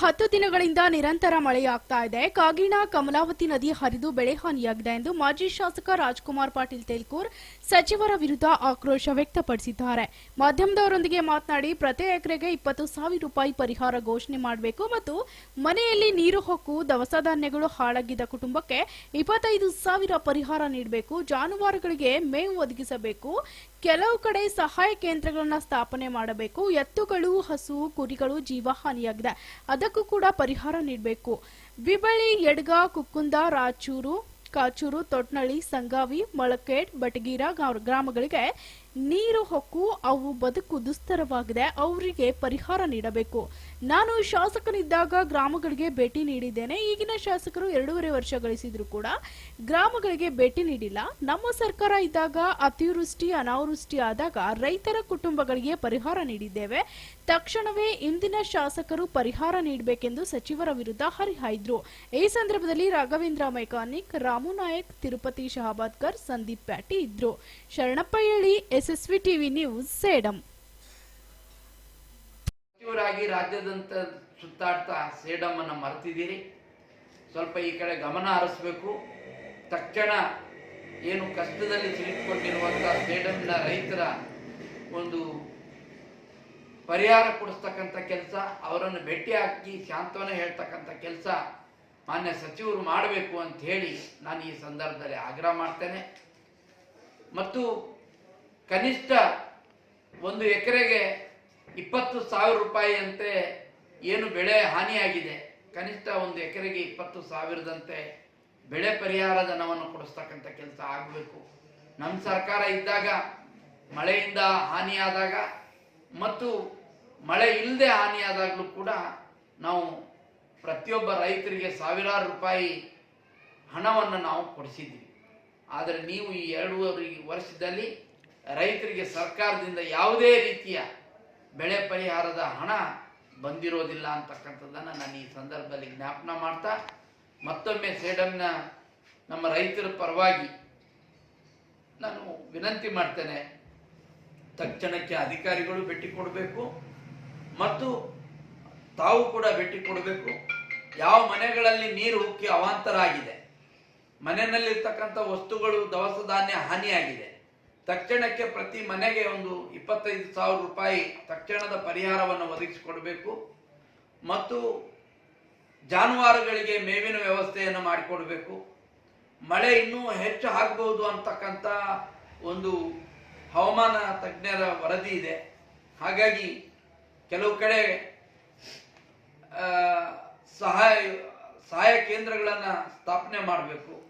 ಹತ್ತು ದಿನಗಳಿಂದ ನಿರಂತರ ಮಳೆಯಾಗ್ತಾ ಇದೆ. ಕಾಗಿಣ, ಕಮಲಾವತಿ ನದಿ ಹರಿದು ಬೆಳೆ ಹಾನಿಯಾಗಿದೆ ಎಂದು ಮಾಜಿ ಶಾಸಕ ರಾಜ್ಕುಮಾರ್ ಪಾಟೀಲ್ ತೇಲ್ಕೂರ್ ಸಚಿವರ ವಿರುದ್ಧ ಆಕ್ರೋಶ ವ್ಯಕ್ತಪಡಿಸಿದ್ದಾರೆ. ಮಾಧ್ಯಮದವರೊಂದಿಗೆ ಮಾತನಾಡಿ, ಪ್ರತಿ ಎಕರೆಗೆ ಇಪ್ಪತ್ತು ಸಾವಿರ ರೂಪಾಯಿ ಪರಿಹಾರ ಘೋಷಣೆ ಮಾಡಬೇಕು ಮತ್ತು ಮನೆಯಲ್ಲಿ ನೀರು ಹೊಕ್ಕು, ದವಸ ಧಾನ್ಯಗಳು ಹಾಳಾಗಿದ್ದ ಕುಟುಂಬಕ್ಕೆ ಇಪ್ಪತ್ತೈದು ಸಾವಿರ ಪರಿಹಾರ ನೀಡಬೇಕು, ಜಾನುವಾರುಗಳಿಗೆ ಮೇವು ಒದಗಿಸಬೇಕು, ಕೆಲವು ಕಡೆ ಸಹಾಯ ಕೇಂದ್ರಗಳನ್ನ ಸ್ಥಾಪನೆ ಮಾಡಬೇಕು, ಎತ್ತುಗಳು, ಹಸು, ಕುರಿಗಳು ಜೀವಹಾನಿಯಾಗಿದೆ ಅದಕ್ಕೂ ಕೂಡ ಪರಿಹಾರ ನೀಡಬೇಕು. ಬಿಬಳಿ ಯಡ್ಗ ಕುಕ್ಕುಂದ ರಾಚೂರು ಕಾಚೂರು ತೊಟ್ನಳ್ಳಿ ಸಂಗಾವಿ ಮೊಳಕೇಡ್ ಬಟಗೀರ ಗ್ರಾಮಗಳಿಗೆ ನೀರು ಹೊಕ್ಕು, ಅವು ಬದುಕು ದುಸ್ತರವಾಗಿದೆ, ಅವರಿಗೆ ಪರಿಹಾರ ನೀಡಬೇಕು. ನಾನು ಶಾಸಕನಿದ್ದಾಗ ಗ್ರಾಮಗಳಿಗೆ ಭೇಟಿ ನೀಡಿದ್ದೇನೆ. ಈಗಿನ ಶಾಸಕರು ಎರಡೂವರೆ ವರ್ಷ ಗಳಿಸಿದ್ರು ಕೂಡ ಗ್ರಾಮಗಳಿಗೆ ಭೇಟಿ ನೀಡಿಲ್ಲ. ನಮ್ಮ ಸರ್ಕಾರ ಇದ್ದಾಗ ಅತಿವೃಷ್ಟಿ, ಅನಾವೃಷ್ಟಿ ಆದಾಗ ರೈತರ ಕುಟುಂಬಗಳಿಗೆ ಪರಿಹಾರ ನೀಡಿದ್ದೇವೆ. ತಕ್ಷಣವೇ ಇಂದಿನ ಶಾಸಕರು ಪರಿಹಾರ ನೀಡಬೇಕೆಂದು ಸಚಿವರ ವಿರುದ್ಧ ಹರಿಹಾಯ್ದ್ರು. ಈ ಸಂದರ್ಭದಲ್ಲಿ ರಾಘವೇಂದ್ರ ಮೆಕಾನಿಕ್ ರಾಮು ನಾಯಕ್, ತಿರುಪತಿ ಶಹಾಬಾದ್ಕರ್, ಸಂದೀಪ್ ಪ್ಯಾಟಿ ಇದ್ರು. ಶರಣಪ್ಪ ಹೇಳಿ ಎಸ್ಎಸ್ವಿ ಟಿವಿ ನ್ಯೂಸ್, ಸೇಡಂ. ಸಚಿವರಾಗಿ ರಾಜ್ಯದಂತ ಸುತ್ತಾಡ್ತಾ ಸೇಡಮ್ಮನ್ನ ಮರೆತಿದ್ದೀರಿ. ಸ್ವಲ್ಪ ಈ ಕಡೆ ಗಮನ ಹರಿಸ್ಬೇಕು. ತಕ್ಷಣ ಏನು ಕಷ್ಟದಲ್ಲಿ ಸಿಲುಕಿಕೊಂಡಿರುವಂಥ ಸೇಡಮ್ನ ರೈತರ ಒಂದು ಪರಿಹಾರ ಕೊಡಿಸ್ತಕ್ಕಂಥ ಕೆಲಸ, ಅವರನ್ನು ಭೇಟಿ ಹಾಕಿ ಶಾಂತವನ ಹೇಳ್ತಕ್ಕಂಥ ಕೆಲಸ ಮಾನ್ಯ ಸಚಿವರು ಮಾಡಬೇಕು ಅಂತ ಹೇಳಿ ನಾನು ಈ ಸಂದರ್ಭದಲ್ಲಿ ಆಗ್ರಹ ಮಾಡ್ತೇನೆ. ಮತ್ತು ಕನಿಷ್ಠ ಒಂದು ಎಕರೆಗೆ ಇಪ್ಪತ್ತು ಸಾವಿರ ರೂಪಾಯಿಯಂತೆ ಏನು ಬೆಳೆ ಹಾನಿಯಾಗಿದೆ? ಕನಿಷ್ಠ ಒಂದು ಎಕರೆಗೆ ಇಪ್ಪತ್ತು ಸಾವಿರದಂತೆ ಬೆಳೆ ಪರಿಹಾರ ಧನವನ್ನು ಕೊಡಿಸ್ತಕ್ಕಂಥ ಕೆಲಸ ಆಗಬೇಕು. ನಮ್ಮ ಸರ್ಕಾರ ಇದ್ದಾಗ ಮಳೆಯಿಂದ ಹಾನಿಯಾದಾಗ ಮತ್ತು ಮಳೆ ಇಲ್ಲದೆ ಹಾನಿಯಾದಾಗಲೂ ಕೂಡ ನಾವು ಪ್ರತಿಯೊಬ್ಬ ರೈತರಿಗೆ ಸಾವಿರಾರು ರೂಪಾಯಿ ಹಣವನ್ನು ನಾವು ಕೊಡಿಸಿದ್ದೀವಿ. ಆದರೆ ನೀವು ಈ ಎರಡೂವರೆ ವರ್ಷದಲ್ಲಿ ರೈತರಿಗೆ ಸರ್ಕಾರದಿಂದ ಯಾವುದೇ ರೀತಿಯ ಬೆಳೆ ಪರಿಹಾರದ ಹಣ ಬಂದಿರೋದಿಲ್ಲ ಅಂತಕ್ಕಂಥದ್ದನ್ನು ನಾನು ಈ ಸಂದರ್ಭದಲ್ಲಿ ಜ್ಞಾಪನ ಮಾಡ್ತಾ, ಮತ್ತೊಮ್ಮೆ ಸೇಡಮ್ನ ನಮ್ಮ ರೈತರ ಪರವಾಗಿ ನಾನು ವಿನಂತಿ ಮಾಡ್ತೇನೆ, ತಕ್ಷಣಕ್ಕೆ ಅಧಿಕಾರಿಗಳು ಭೇಟಿ ಕೊಡಬೇಕು ಮತ್ತು ತಾವು ಕೂಡ ಭೇಟಿ ಕೊಡಬೇಕು. ಯಾವ ಮನೆಗಳಲ್ಲಿ ನೀರು ಉಕ್ಕಿ ಅವಾಂತರ ಆಗಿದೆ ಮನೆಯಲ್ಲಿರ್ತಕ್ಕಂಥ ವಸ್ತುಗಳು ದವಸ ಧಾನ್ಯ ಹಾನಿಯಾಗಿದೆ ತಕ್ಷಣಕ್ಕೆ ಪ್ರತಿ ಮನೆಗೆ ಒಂದು ಇಪ್ಪತ್ತೈದು ಸಾವಿರ ರೂಪಾಯಿ ತಕ್ಷಣದ ಪರಿಹಾರವನ್ನು ಒದಗಿಸಿಕೊಡಬೇಕು. ಮತ್ತು ಜಾನುವಾರುಗಳಿಗೆ ಮೇವಿನ ವ್ಯವಸ್ಥೆಯನ್ನು ಮಾಡಿಕೊಡಬೇಕು. ಮಳೆ ಇನ್ನೂ ಹೆಚ್ಚು ಆಗಬಹುದು ಅಂತಕ್ಕಂಥ ಒಂದು ಹವಾಮಾನ ತಜ್ಞರ ವರದಿ ಇದೆ. ಹಾಗಾಗಿ ಕೆಲವು ಕಡೆ ಸಹಾಯ ಸಹಾಯ ಕೇಂದ್ರಗಳನ್ನು ಸ್ಥಾಪನೆ ಮಾಡಬೇಕು.